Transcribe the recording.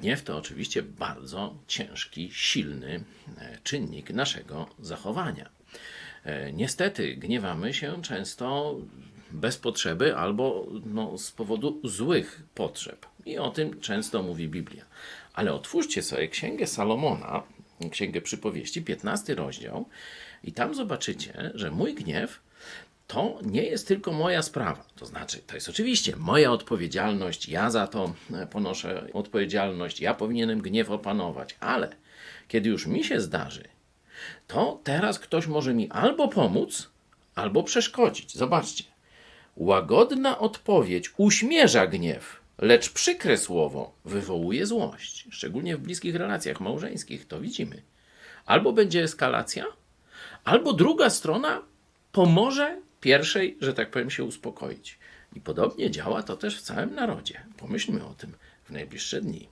Gniew to oczywiście bardzo ciężki, silny e, czynnik naszego zachowania. E, Niestety gniewamy się często bez potrzeby albo no, z powodu złych potrzeb. I o tym często mówi Biblia. Ale otwórzcie sobie Księgę Salomona, Księgę Przypowieści, 15 rozdział, i tam zobaczycie, że mój gniew to nie jest tylko moja sprawa. To znaczy, to jest oczywiście moja odpowiedzialność, ja za to e, ponoszę odpowiedzialność, ja powinienem gniew opanować, ale kiedy już mi się zdarzy, to teraz ktoś może mi albo pomóc, albo przeszkodzić. Zobaczcie. Łagodna odpowiedź uśmierza gniew, lecz przykre słowo wywołuje złość. Szczególnie w bliskich relacjach małżeńskich to widzimy. Albo będzie eskalacja, albo druga strona pomoże pierwszej, że tak powiem, się uspokoić. I podobnie działa to też w całym narodzie. Pomyślmy o tym w najbliższe dni.